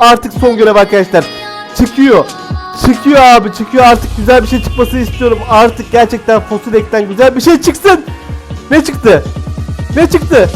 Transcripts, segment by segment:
Artık son görev arkadaşlar. Çıkıyor. Çıkıyor abi çıkıyor artık güzel bir şey çıkmasını istiyorum. Artık gerçekten fosil ekten güzel bir şey çıksın. Ne çıktı? Ne çıktı?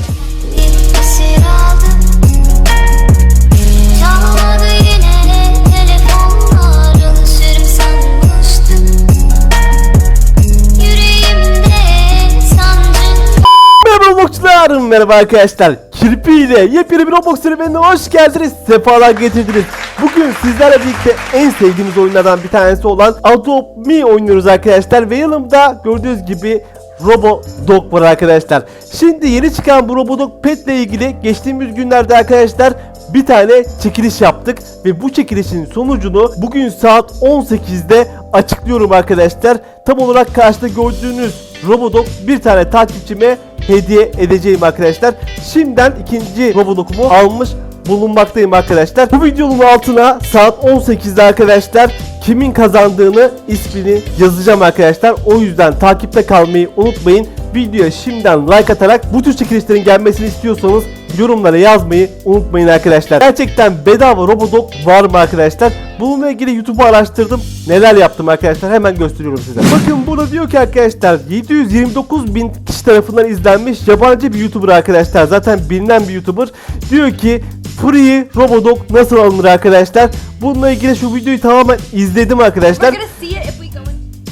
Merhaba arkadaşlar. Kirpi ile yepyeni bir Roblox serüvenine hoş geldiniz. Sefalar getirdiniz. Bugün sizlerle birlikte en sevdiğimiz oyunlardan bir tanesi olan Adopt Me oynuyoruz arkadaşlar. Ve yanımda gördüğünüz gibi Robo Dog var arkadaşlar. Şimdi yeni çıkan bu Robo Dog Pet ile ilgili geçtiğimiz günlerde arkadaşlar bir tane çekiliş yaptık ve bu çekilişin sonucunu bugün saat 18'de açıklıyorum arkadaşlar. Tam olarak karşıda gördüğünüz Robodog bir tane takipçime hediye edeceğim arkadaşlar. Şimdiden ikinci Robodog'umu almış bulunmaktayım arkadaşlar. Bu videonun altına saat 18'de arkadaşlar kimin kazandığını ismini yazacağım arkadaşlar. O yüzden takipte kalmayı unutmayın. Videoya şimdiden like atarak bu tür çekilişlerin gelmesini istiyorsanız yorumlara yazmayı unutmayın arkadaşlar. Gerçekten bedava Robodog var mı arkadaşlar? Bununla ilgili YouTube'u araştırdım. Neler yaptım arkadaşlar hemen gösteriyorum size. Bakın burada diyor ki arkadaşlar 729 bin kişi tarafından izlenmiş yabancı bir YouTuber arkadaşlar. Zaten bilinen bir YouTuber. Diyor ki Free Robodog nasıl alınır arkadaşlar? Bununla ilgili şu videoyu tamamen izledim arkadaşlar.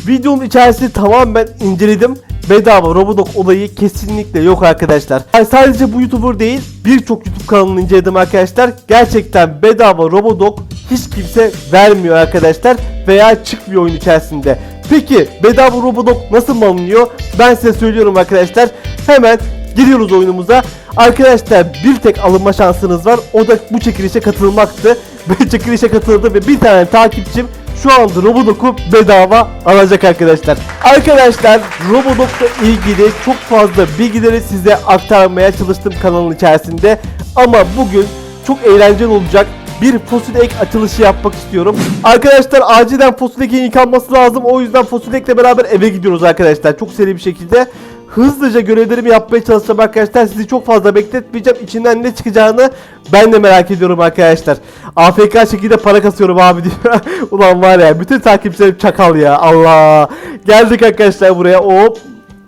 Videonun içerisini tamamen inceledim. Bedava Robodog olayı kesinlikle yok arkadaşlar. Yani sadece bu YouTuber değil birçok YouTube kanalını inceledim arkadaşlar. Gerçekten bedava Robodog hiç kimse vermiyor arkadaşlar veya çıkmıyor oyun içerisinde. Peki bedava Robodog nasıl alınıyor? Ben size söylüyorum arkadaşlar. Hemen giriyoruz oyunumuza. Arkadaşlar bir tek alınma şansınız var. O da bu çekilişe katılmaktı. Ben çekilişe katıldım ve bir tane takipçim şu anda Robodog'u bedava alacak arkadaşlar. Arkadaşlar Robodog'la ilgili çok fazla bilgileri size aktarmaya çalıştım kanalın içerisinde. Ama bugün çok eğlenceli olacak bir fosil ek açılışı yapmak istiyorum. Arkadaşlar acilen fosil ekin yıkanması lazım. O yüzden fosil ekle beraber eve gidiyoruz arkadaşlar. Çok seri bir şekilde. Hızlıca görevlerimi yapmaya çalışacağım arkadaşlar. Sizi çok fazla bekletmeyeceğim. İçinden ne çıkacağını ben de merak ediyorum arkadaşlar. AFK şekilde para kasıyorum abi diyor. Ulan var ya bütün takipçilerim çakal ya. Allah. Geldik arkadaşlar buraya. Hop.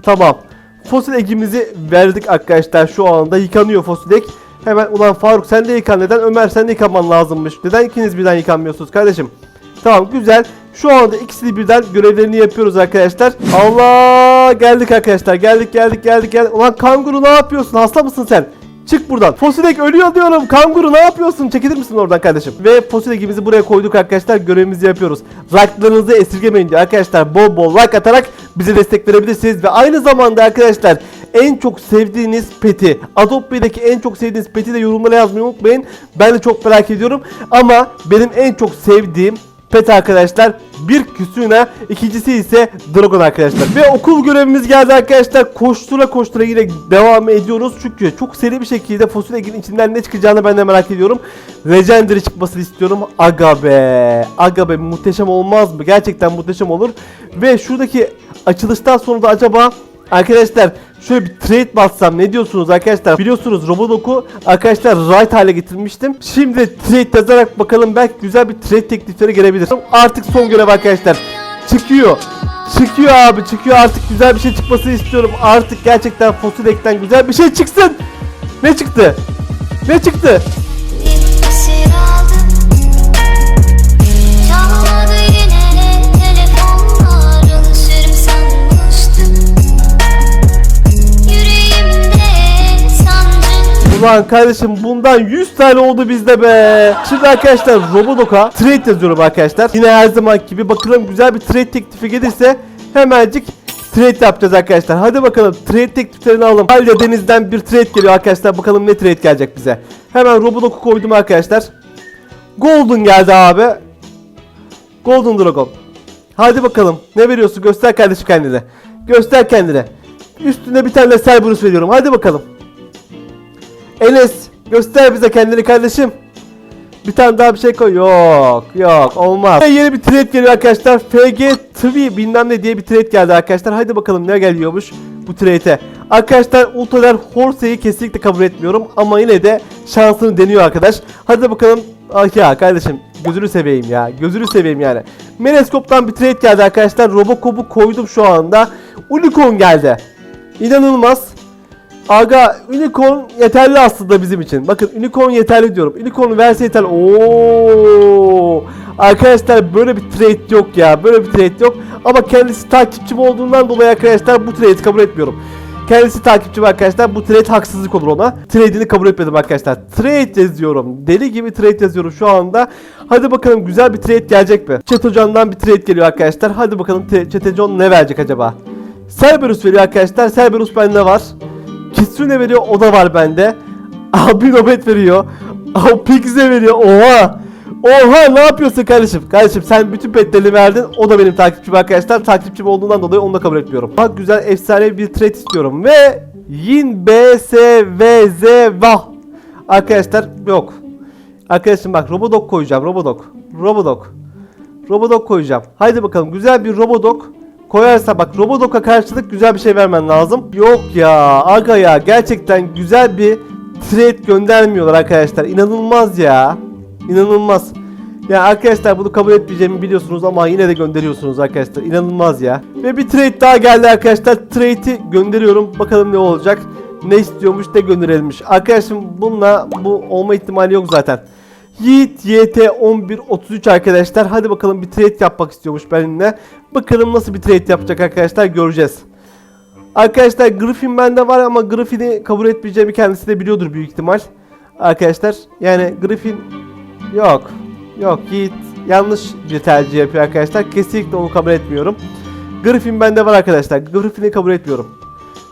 Tamam. Fosil ekimizi verdik arkadaşlar. Şu anda yıkanıyor fosil ek. Hemen ulan Faruk sen de yıkan. Neden Ömer sen de yıkanman lazımmış. Neden ikiniz birden yıkanmıyorsunuz kardeşim? Tamam güzel. Şu anda ikisini birden görevlerini yapıyoruz arkadaşlar. Allah geldik arkadaşlar. Geldik geldik geldik geldik. Ulan kanguru ne yapıyorsun? Hasta mısın sen? Çık buradan. Fosilek ölüyor diyorum. Kanguru ne yapıyorsun? Çekilir misin oradan kardeşim? Ve fosilekimizi buraya koyduk arkadaşlar. Görevimizi yapıyoruz. Like'larınızı esirgemeyin diyor arkadaşlar. Bol bol like atarak bize destek verebilirsiniz. Ve aynı zamanda arkadaşlar en çok sevdiğiniz peti, Adopt Me'deki en çok sevdiğiniz peti de yorumlara yazmayı unutmayın. Ben de çok merak ediyorum. Ama benim en çok sevdiğim pet arkadaşlar bir küsüne ikincisi ise dragon arkadaşlar. Ve okul görevimiz geldi arkadaşlar. Koştura koştura yine devam ediyoruz. Çünkü çok seri bir şekilde fosil egin içinden ne çıkacağını ben de merak ediyorum. Legendary çıkmasını istiyorum. Aga be! Aga be muhteşem olmaz mı? Gerçekten muhteşem olur. Ve şuradaki açılıştan sonra da acaba Arkadaşlar şöyle bir trade bassam ne diyorsunuz arkadaşlar? Biliyorsunuz Robodog'u arkadaşlar right hale getirmiştim. Şimdi trade yazarak bakalım belki güzel bir trade teklifleri gelebilir. Artık son görev arkadaşlar. Çıkıyor. Çıkıyor abi çıkıyor artık güzel bir şey çıkmasını istiyorum. Artık gerçekten fosil ekten güzel bir şey çıksın. Ne çıktı? Ne çıktı? Ulan kardeşim bundan 100 tane oldu bizde be. Şimdi arkadaşlar Robodog'a trade yazıyorum arkadaşlar. Yine her zaman gibi bakalım güzel bir trade teklifi gelirse hemencik trade yapacağız arkadaşlar. Hadi bakalım trade tekliflerini alalım. Halde Deniz'den bir trade geliyor arkadaşlar. Bakalım ne trade gelecek bize. Hemen Robodog'u koydum arkadaşlar. Golden geldi abi. Golden Dragon. Hadi bakalım. Ne veriyorsun? Göster kardeşim kendine. Göster kendine. Üstüne bir tane de Cerberus veriyorum. Hadi bakalım. Enes göster bize kendini kardeşim. Bir tane daha bir şey koy. Yok yok olmaz. Yeni bir trade geliyor arkadaşlar. FG Tree bilmem ne diye bir trade geldi arkadaşlar. Hadi bakalım ne geliyormuş bu trade'e. Arkadaşlar Ultraler Horse'yi kesinlikle kabul etmiyorum. Ama yine de şansını deniyor arkadaş. Hadi bakalım Ah ya kardeşim gözünü seveyim ya. Gözünü seveyim yani. Meneskop'tan bir trade geldi arkadaşlar. Robocop'u koydum şu anda. Unicorn geldi. İnanılmaz. Aga Unicorn yeterli aslında bizim için. Bakın Unicorn yeterli diyorum. Unicorn verse yeterli. Oo! Arkadaşlar böyle bir trade yok ya. Böyle bir trade yok. Ama kendisi takipçim olduğundan dolayı arkadaşlar bu trade'i kabul etmiyorum. Kendisi takipçim arkadaşlar. Bu trade haksızlık olur ona. Trade'ini kabul etmedim arkadaşlar. Trade yazıyorum. Deli gibi trade yazıyorum şu anda. Hadi bakalım güzel bir trade gelecek mi? Chat hocandan bir trade geliyor arkadaşlar. Hadi bakalım hocam ne verecek acaba? Cerberus veriyor arkadaşlar. Cerberus bende var. Kitsune veriyor o da var bende. Abi Nobet veriyor. Abi Pixie veriyor. Oha. Oha ne yapıyorsun kardeşim? Kardeşim sen bütün petlerini verdin. O da benim takipçim arkadaşlar. Takipçim olduğundan dolayı onu da kabul etmiyorum. Bak güzel efsane bir trade istiyorum. Ve Yin B S V Z Vah. Arkadaşlar yok. Arkadaşım bak Robodog koyacağım. Robodog. Robodog. Robodog koyacağım. Haydi bakalım güzel bir Robodog koyarsa bak Robodog'a karşılık güzel bir şey vermen lazım. Yok ya aga ya gerçekten güzel bir trade göndermiyorlar arkadaşlar. İnanılmaz ya. İnanılmaz. Ya arkadaşlar bunu kabul etmeyeceğimi biliyorsunuz ama yine de gönderiyorsunuz arkadaşlar. İnanılmaz ya. Ve bir trade daha geldi arkadaşlar. Trade'i gönderiyorum. Bakalım ne olacak. Ne istiyormuş ne gönderilmiş. Arkadaşım bununla bu olma ihtimali yok zaten. Yiğit YT 1133 arkadaşlar. Hadi bakalım bir trade yapmak istiyormuş benimle. Bakalım nasıl bir trade yapacak arkadaşlar göreceğiz. Arkadaşlar Griffin bende var ama Griffin'i kabul etmeyeceğimi kendisi de biliyordur büyük ihtimal. Arkadaşlar yani Griffin yok. Yok Yiğit yanlış bir tercih yapıyor arkadaşlar. Kesinlikle onu kabul etmiyorum. Griffin bende var arkadaşlar. Griffin'i kabul etmiyorum.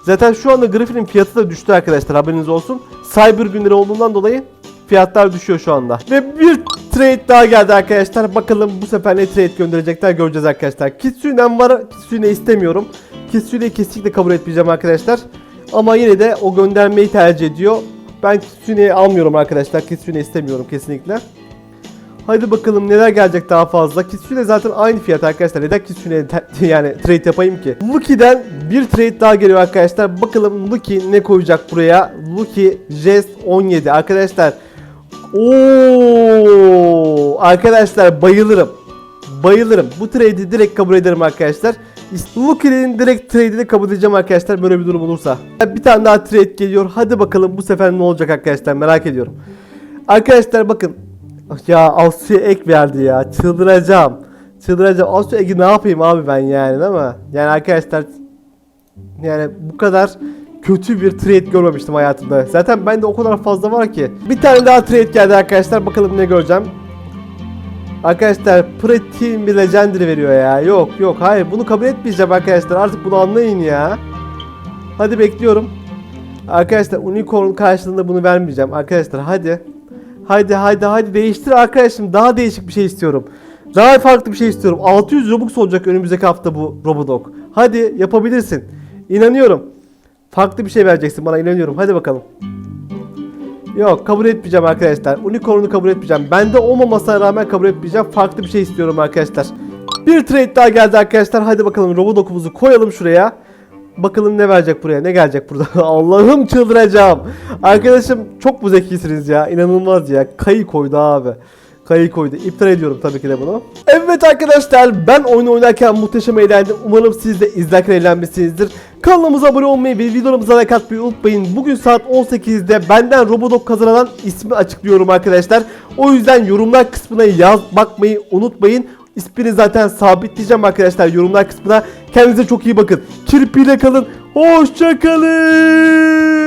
Zaten şu anda Griffin'in fiyatı da düştü arkadaşlar haberiniz olsun. Cyber günleri olduğundan dolayı fiyatlar düşüyor şu anda. Ve bir trade daha geldi arkadaşlar. Bakalım bu sefer ne trade gönderecekler göreceğiz arkadaşlar. Kitsune'm var. Kitsune istemiyorum. Kitsune'yi kesinlikle kabul etmeyeceğim arkadaşlar. Ama yine de o göndermeyi tercih ediyor. Ben Kitsune'yi almıyorum arkadaşlar. Kitsune istemiyorum kesinlikle. Hadi bakalım neler gelecek daha fazla. Kitsune zaten aynı fiyat arkadaşlar. Neden Kitsune'ye yani trade yapayım ki? Luki'den bir trade daha geliyor arkadaşlar. Bakalım Luki ne koyacak buraya? Luki Jest 17 arkadaşlar. Oo arkadaşlar bayılırım. Bayılırım. Bu trade'i direkt kabul ederim arkadaşlar. Luki'nin direkt trade'ini kabul edeceğim arkadaşlar böyle bir durum olursa. Bir tane daha trade geliyor. Hadi bakalım bu sefer ne olacak arkadaşlar merak ediyorum. Arkadaşlar bakın. Ya Asya ek verdi ya. Çıldıracağım. Çıldıracağım. Asya eki ne yapayım abi ben yani mi? Yani arkadaşlar yani bu kadar kötü bir trade görmemiştim hayatımda. Zaten bende o kadar fazla var ki. Bir tane daha trade geldi arkadaşlar. Bakalım ne göreceğim. Arkadaşlar Pretty bir Legendary veriyor ya. Yok yok hayır bunu kabul etmeyeceğim arkadaşlar. Artık bunu anlayın ya. Hadi bekliyorum. Arkadaşlar Unicorn karşılığında bunu vermeyeceğim. Arkadaşlar hadi. Hadi hadi hadi değiştir arkadaşım. Daha değişik bir şey istiyorum. Daha farklı bir şey istiyorum. 600 Robux olacak önümüzdeki hafta bu Robodog. Hadi yapabilirsin. İnanıyorum. Farklı bir şey vereceksin bana inanıyorum. Hadi bakalım. Yok kabul etmeyeceğim arkadaşlar. Unicorn'u kabul etmeyeceğim. Bende olmamasına rağmen kabul etmeyeceğim. Farklı bir şey istiyorum arkadaşlar. Bir trade daha geldi arkadaşlar. Hadi bakalım Robodog'umuzu koyalım şuraya. Bakalım ne verecek buraya? Ne gelecek burada? Allah'ım çıldıracağım. Arkadaşım çok mu zekisiniz ya? İnanılmaz ya. Kayı koydu abi. Kayı koydu. İptal ediyorum tabii ki de bunu. Evet arkadaşlar ben oyunu oynarken muhteşem eğlendim. Umarım siz de izlerken eğlenmişsinizdir. Kanalımıza abone olmayı ve videolarımıza like atmayı unutmayın. Bugün saat 18'de benden Robodog kazanan ismi açıklıyorum arkadaşlar. O yüzden yorumlar kısmına yaz bakmayı unutmayın. İsmini zaten sabitleyeceğim arkadaşlar yorumlar kısmına. Kendinize çok iyi bakın. Kirpiyle kalın. Hoşça kalın.